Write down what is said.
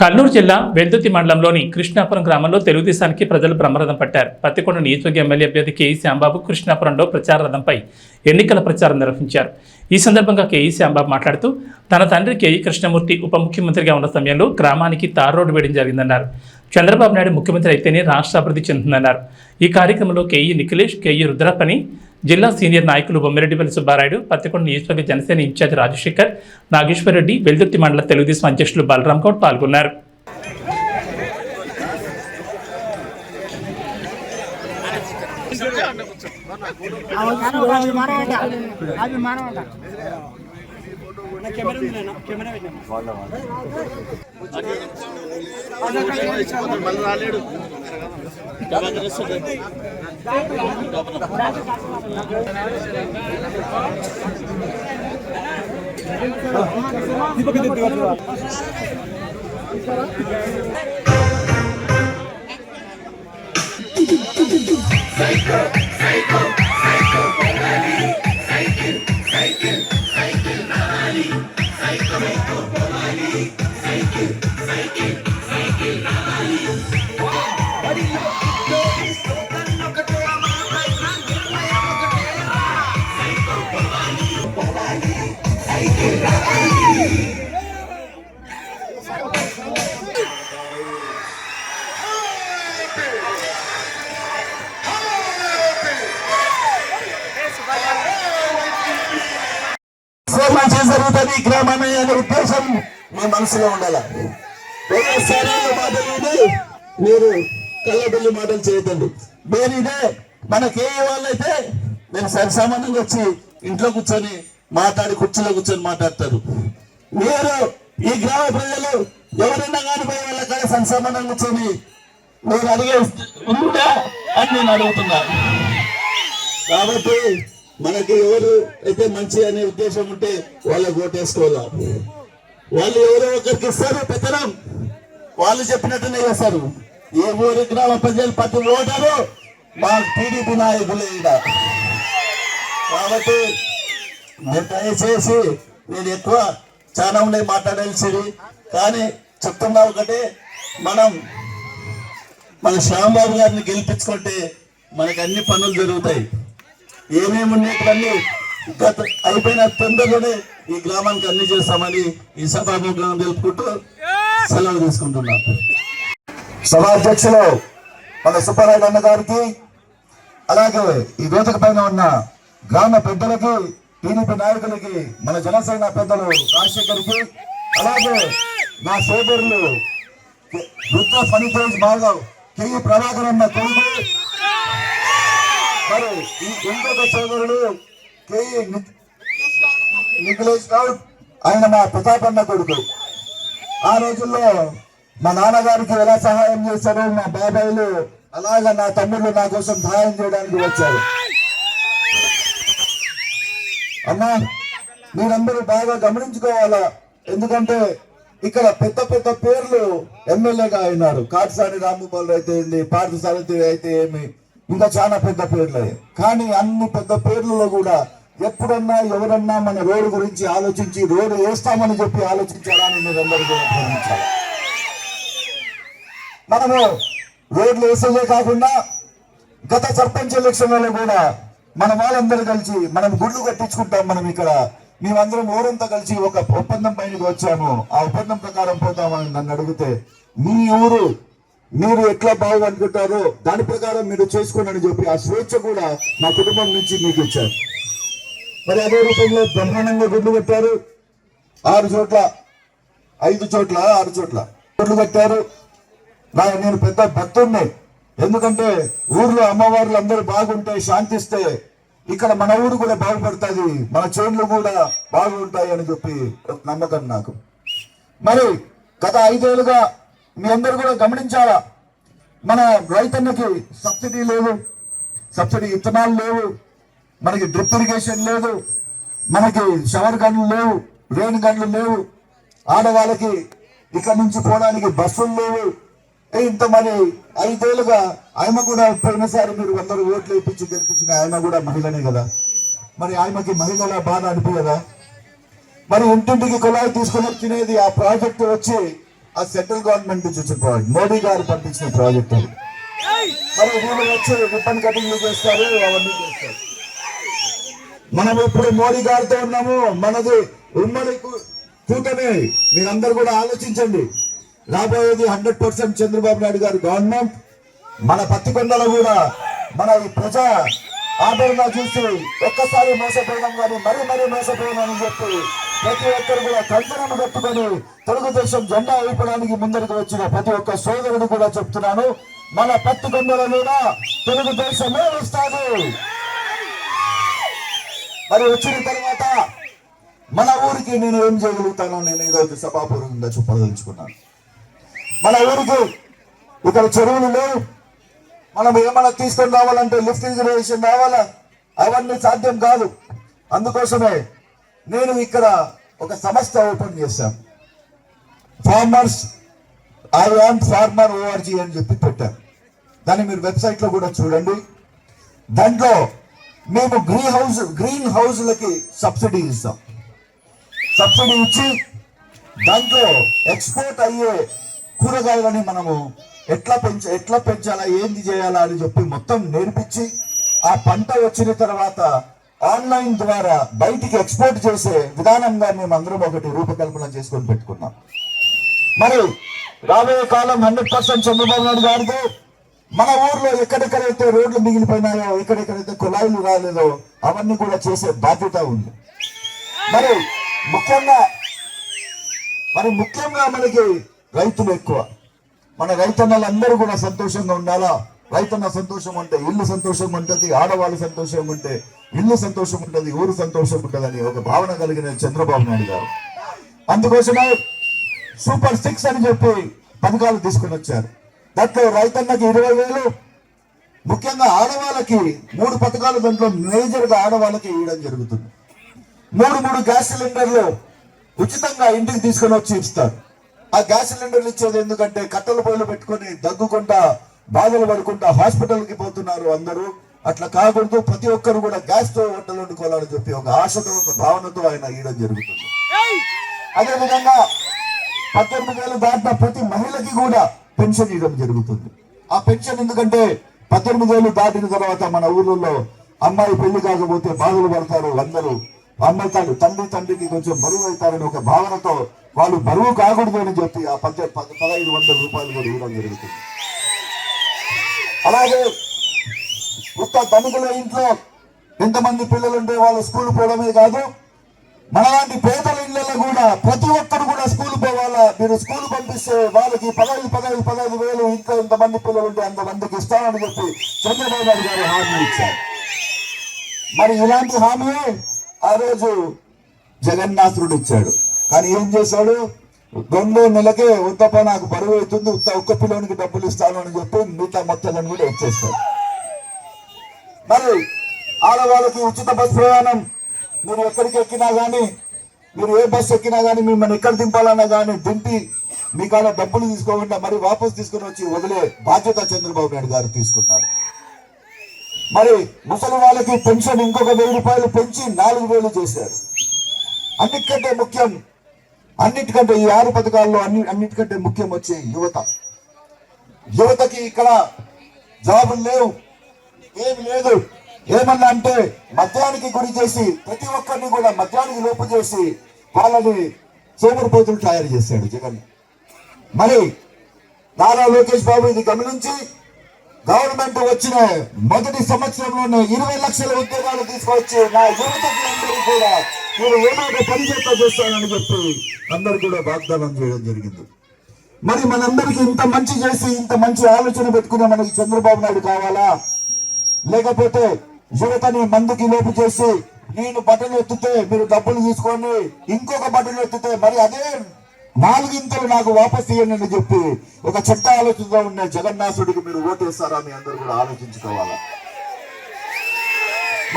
కల్లూరు జిల్లా వెల్దుర్తి మండలంలోని కృష్ణాపురం గ్రామంలో తెలుగుదేశానికి ప్రజలు బ్రహ్మరథం పట్టారు. పత్తికొండ నియోజకవర్గ ఎమ్మెల్యే అభ్యర్థి కేఈ శ్యాంబాబు కృష్ణాపురంలో ప్రచార రథంపై ఎన్నికల ప్రచారం నిర్వహించారు. ఈ సందర్భంగా కేఈ శ్యాంబాబు మాట్లాడుతూ తన తండ్రి కేఈ కృష్ణమూర్తి ఉప ముఖ్యమంత్రిగా ఉన్న సమయంలో గ్రామానికి తార్ రోడ్డు వేయడం జరిగిందన్నారు. చంద్రబాబు నాయుడు ముఖ్యమంత్రి అయితేనే రాష్ట్ర అభివృద్ధి చెందుతుందన్నారు. ఈ కార్యక్రమంలో కేఈ నిఖిలేష్ కేఈ రుద్రపని జిల్లా సీనియర్ నాయకులు బొమ్మిరెడ్డిపల్లి సుబ్బారాయుడు పత్తికొండ నియోజకవర్గ జనసేన ఇన్ఛార్జ్ రాజశేఖర్ నాగేశ్వరరెడ్డి వెల్దుర్తి మండల తెలుగుదేశం అధ్యక్షులు బలరాం గౌడ్ పాల్గొన్నారు. అవి మానవంట అవి మానవంట కెమెరా ఉంది నాయనా, కెమెరా పెట్టినా. సో గ్రామాన్ని అనే ఉద్దేశం మీ మనసులో ఉండాల? మాటలు మీరు కళ్ళబెల్లి మాటలు చేయదండి ఇదే. మనకి ఏ వాళ్ళైతే నేను సరిసామాన్యంగా వచ్చి ఇంట్లో కూర్చొని మాట్లాడి కుర్చీలో కూర్చొని మాట్లాడతారు. మీరు ఈ గ్రామ ప్రజలు ఎవరైనా కానీ పోయి వాళ్ళ కాడ సంసామాన్యంగా కూర్చొని మీరు అడిగే ఉందా అని నేను అడుగుతున్నా. కాబట్టి మనకి ఎవరు అయితే మంచి అనే ఉద్దేశం ఉంటే వాళ్ళకి ఓటేసుకోవాలా? వాళ్ళు ఎవరో ఒకరికి ఇస్తారు పెత్తనం వాళ్ళు చెప్పినట్టునే చేస్తారు. ఏ ఊరి గ్రామ ప్రజలు ప్రతి ఓటరు మా టీడీపీ నాయకులే కాబట్టి మీరు దయచేసి నేను ఎక్కువ చాలా ఉండే మాట్లాడాల్సింది కానీ చెప్తున్నా ఒకటే మనం మన శ్యాంబాబు గారిని గెలిపించుకుంటే మనకు అన్ని పనులు జరుగుతాయి. ఏమేమి ఉన్నట్లన్నీ గత అయిపోయిన తొందరలోనే ఈ గ్రామానికి అన్ని చేస్తామని ఈ సభాముఖంగా తెలుపుకుంటూ సెలవు తీసుకుంటున్నాం. సభాధ్యక్షులు మన సుబ్బారాయుడు అన్న గారికి అలాగే ఈ వేదిక పైన ఉన్న గ్రామ పెద్దలకి టీడీపీ నాయకులకి మన జనసేన పెద్దలు రాజశేఖర్కి అలాగే నా సోదరులు రుద్ర ఫణితేజ్ బాగా కెయ్యి ప్రభాకర్ అన్న కొడుకు మరి ఈ ఇంకొక సోదరుడు కేఈ నిఖిలేష్ గౌడ్ ఆయన మా ప్రతాపన్న కొడుకు. ఆ రోజుల్లో మా నాన్నగారికి ఎలా సహాయం చేశారో మా బాబాయిలు అలాగా నా తమ్ముళ్ళు నా కోసం సహాయం చేయడానికి వచ్చారు. అమ్మా మీరందరూ బాగా గమనించుకోవాలా? ఎందుకంటే ఇక్కడ పెద్ద పెద్ద పేర్లు ఎమ్మెల్యేగా అయినారు. కాటిసాని రాంగోపాల్ అయితే ఏంది పార్థసారథి అయితే ఏమి? ఇంకా చాలా పెద్ద పేర్లే. కానీ అన్ని పెద్ద పేర్లలో కూడా ఎప్పుడన్నా ఎవరన్నా మన రోడ్డు గురించి ఆలోచించి రోడ్డు వేస్తామని చెప్పి ఆలోచించాలని మీరందరూ కూడా మనము రోడ్లు వేసేదే కాకుండా గత సర్పంచ్ ఎలక్షన్లలో కూడా మన వాళ్ళందరూ కలిసి మనం గుడ్లు కట్టించుకుంటాం మనం ఇక్కడ. మేమందరం ఊరంతా కలిసి ఒక ఒప్పందం పైనకి వచ్చాము. ఆ ఒప్పందం ప్రకారం పోతామని నన్ను అడిగితే మీ ఊరు మీరు ఎట్లా బాగుంటుకుంటారో దాని ప్రకారం మీరు చేసుకోండి అని చెప్పి ఆ స్వేచ్ఛ కూడా మా కుటుంబం నుంచి మీకు ఇచ్చారు. మరి అదే రూపంలో బ్రహ్మాండంగా గుడ్లు కట్టారు. ఆరు చోట్ల ఐదు చోట్ల ఆరు చోట్ల గుడ్లు కట్టారు. నా నేను పెద్ద భక్తుడిని ఎందుకంటే ఊర్లో అమ్మవార్లు అందరూ బాగుంటే శాంతిస్తే ఇక్కడ మన ఊరు కూడా బాగుపడుతుంది. మన చేనులు కూడా బాగుంటాయి అని చెప్పి ఒక నమ్మకం నాకు. మరి గత ఐదేళ్ళుగా మీ అందరూ కూడా గమనించాలా? మన రైతన్నకి సబ్సిడీ లేదు సబ్సిడీ విత్తనాలు లేవు మనకి డ్రిప్ ఇరిగేషన్ లేదు మనకి షవర్ గన్లు లేవు రెయిన్ గన్లు లేవు ఆడవాళ్ళకి ఇక్కడ నుంచి పోవడానికి బస్సులు లేవు. ఇంత మరి ఐదేళ్ళుగా ఆయన కూడా పోయినసారి మీరు అందరూ ఓట్లు వేయించి గెలిపించిన ఆయన కూడా మహిళనే కదా. మరి ఆయనకి మహిళల బాధ అనిపించదా మరి ఇంటింటికి కులాయి తీసుకొని వచ్చినది ఆ ప్రాజెక్టు వచ్చి ఆ సెంట్రల్ గవర్నమెంట్ నుంచి వచ్చిన ప్రాజెక్ట్ మోడీ గారు పంపించిన ప్రాజెక్ట్ అది. మరి వీళ్ళు వచ్చి రిబ్బన్ కటింగ్ చేస్తారు అవన్నీ చేస్తారు. మనం ఎప్పుడు మోడీ గారితో ఉన్నాము మనది ఉమ్మడి కూటమి. మీరందరూ కూడా ఆలోచించండి. రాబోయేది హండ్రెడ్ పర్సెంట్ చంద్రబాబు నాయుడు గారి గవర్నమెంట్. మన పత్తికొండలో కూడా మన ఈ ప్రజా ఆదరణ చూసి ఒక్కసారి మోసపోయినాం కానీ మరీ మరీ మోసపోయినామని చెప్పి ప్రతి ఒక్కరు కూడా కంకణం పెట్టుకొని తెలుగుదేశం జెండా ఊపడానికి ముందరికి వచ్చిన ప్రతి ఒక్క సోదరుడు కూడా చెప్తున్నాను మన పత్తికొండలో మీద తెలుగుదేశమే వస్తాడు మరి వచ్చిన తర్వాత మన ఊరికి నేను ఏం చేయగలుగుతానో నేను ఈరోజు సభాపూర్వకంగా చెప్పదలుచుకున్నాను. మన ఊరికి ఇక్కడ చెరువులు లేవు. మనం ఏమైనా తీసుకొని రావాలంటే లిఫ్ట్ ఇరిగేషన్ రావాలా? అవన్నీ సాధ్యం కాదు. అందుకోసమే నేను ఇక్కడ ఒక సంస్థ ఓపెన్ చేశాను farmers I want farmer O R G అని చెప్పి పెట్టాను దాన్ని మీరు వెబ్సైట్లో కూడా చూడండి. దాంట్లో మేము గ్రీన్ హౌస్ గ్రీన్ హౌస్లకి సబ్సిడీ ఇస్తాం. సబ్సిడీ ఇచ్చి దాంట్లో ఎక్స్పోర్ట్ అయ్యే కూరగాయలని మనము ఎట్లా పెంచ ఎట్లా పెంచాలా ఏంది చేయాలా అని చెప్పి మొత్తం నేర్పించి ఆ పంట వచ్చిన తర్వాత ఆన్లైన్ ద్వారా బయటికి ఎక్స్పోర్ట్ చేసే విధానంగా మేము అందరం ఒకటి రూపకల్పన చేసుకొని పెట్టుకున్నాం. మరి రాబోయే కాలం హండ్రెడ్ పర్సెంట్ చంద్రబాబు నాయుడు గారితో మన ఊర్లో ఎక్కడెక్కడైతే రోడ్లు మిగిలిపోయినాయో ఎక్కడెక్కడైతే కుళాయిలు రాలేదో అవన్నీ కూడా చేసే బాధ్యత ఉంది. మరి ముఖ్యంగా మరి ముఖ్యంగా మనకి రైతులు ఎక్కువ. మన రైతన్నలందరూ కూడా సంతోషంగా ఉండాలా? రైతన్న సంతోషం ఉంటే ఇల్లు సంతోషం ఉంటుంది ఆడవాళ్ళు సంతోషం ఉంటే ఇల్లు సంతోషం ఉంటుంది ఊరు సంతోషం ఉంటుందని ఒక భావన కలిగిన చంద్రబాబు నాయుడు గారు. అందుకోసమే సూపర్ సిక్స్ అని చెప్పి పథకాలు తీసుకుని వచ్చారు. దాంట్లో రైతన్నకి ఇరవై వేలు ముఖ్యంగా ఆడవాళ్ళకి మూడు పథకాలు దాంట్లో మేజర్గా ఆడవాళ్ళకి ఇవ్వడం జరుగుతుంది. మూడు మూడు గ్యాస్ సిలిండర్లు ఉచితంగా ఇంటికి తీసుకొని వచ్చి ఇస్తారు. ఆ గ్యాస్ సిలిండర్లు ఇచ్చేది ఎందుకంటే కట్టెల పొయ్యిలు పెట్టుకొని దగ్గుకుంటా బాధలు పడుకుంటా హాస్పిటల్కి పోతున్నారు అందరూ. అట్లా కాకూడదు ప్రతి ఒక్కరు కూడా గ్యాస్తో వంటలు వండుకోవాలని చెప్పి ఒక ఆశతో ఒక భావనతో ఆయన ఇవ్వడం జరుగుతుంది. అదే విధంగా పద్దెనిమిది వేలు దాటిన ప్రతి మహిళకి కూడా పెన్షన్ ఇవ్వడం జరుగుతుంది. ఆ పెన్షన్ ఎందుకంటే పద్దెనిమిది వేలు దాటిన తర్వాత మన ఊర్లలో అమ్మాయి పెళ్ళి కాకపోతే బాధలు పడతారు అందరూ. అమ్మాయి తండ్రి తండ్రి తండ్రికి కొంచెం బరువు అవుతారని ఒక భావనతో వాళ్ళు బరువు కాకూడదు అని చెప్పి ఆ పద్దె పద- పదహైదు వందల రూపాయలు కూడా ఇవ్వడం జరుగుతుంది. అలాగే ఉత్త ధనికుల ఇంట్లో ఎంతమంది పిల్లలు ఉంటే వాళ్ళు స్కూల్ పోవడమే కాదు మనలాంటి పేదల ఇళ్ళలో కూడా ప్రతి ఒక్కరు కూడా స్కూల్ పోవాలా? మీరు స్కూల్ పంపిస్తే వాళ్ళకి పదహైదు పదహైదు పదహైదు వేలు ఇంట్లో ఎంతమంది పిల్లలు ఉంటే అంతమందికి ఇస్తానని చెప్పి చంద్రబాబు నాయుడు గారు హామీ ఇచ్చారు. మరి ఇలాంటి హామీ ఆ రోజు జగన్నాథుడు ఇచ్చాడు. కానీ ఏం చేశాడు? రెండో నెలకే ఉత్తప్ప నాకు బరువు అవుతుంది ఉత్త ఒక్క పిల్లోనికి డబ్బులు ఇస్తాను అని చెప్పి మిగతా మొత్తాలను కూడా ఇచ్చేస్తారు మరి ఆడవాళ్ళకి ఉచిత బస్ ప్రయాణం మీరు ఎక్కడికి ఎక్కినా కానీ మీరు ఏ బస్సు ఎక్కినా కానీ మిమ్మల్ని ఎక్కడ దింపాలన్నా కానీ దింపి మీకాడ డబ్బులు తీసుకోకుండా మరి వాపస్ తీసుకుని వచ్చి వదిలే బాధ్యత చంద్రబాబు నాయుడు గారు తీసుకున్నారు. మరి ముసలి వాళ్ళకి పెన్షన్ ఇంకొక వెయ్యి రూపాయలు పెంచి నాలుగు వేలు చేశారు. అన్నిటికంటే ముఖ్యం అన్నిటికంటే ఈ ఆరు పథకాల్లో అన్ని అన్నిటికంటే ముఖ్యం వచ్చే యువత. యువతకి ఇక్కడ జాబులు లేవు ఏమి లేదు. ఏమన్నా అంటే మద్యానికి గురి చేసి ప్రతి ఒక్కరిని కూడా మద్యానికి లోపు చేసి వాళ్ళని సోమరిపోతులు తయారు చేశాడు జగన్. మరి నారా లోకేష్ బాబు ఇది గమనించి గవర్నమెంట్ వచ్చిన మొదటి సంవత్సరంలోనే ఇరవై లక్షల ఉద్యోగాలు తీసుకొచ్చి నా యువతకి అందరూ కూడా నేను ఏమైనా పని చేస్తా చేస్తానని చెప్పి అందరు కూడా వాగ్దానం చేయడం జరిగింది. మరి మనందరికి ఇంత మంచి చేసి ఇంత మంచి ఆలోచన పెట్టుకునే మనకి చంద్రబాబు నాయుడు కావాలా? లేకపోతే యువతని మందుకి లోపు చేసి నేను బట్టలు ఎత్తితే మీరు డబ్బులు తీసుకొని ఇంకొక బట్టలు ఎత్తితే మరి అదే నాలుగింతలు నాకు వాపస్ ఇవ్వండి అని చెప్పి ఒక చెత్త ఆలోచనతో ఉన్న జగన్నాథుడికి మీరు ఓటేస్తారా మీ అందరూ కూడా ఆలోచించుకోవాలా?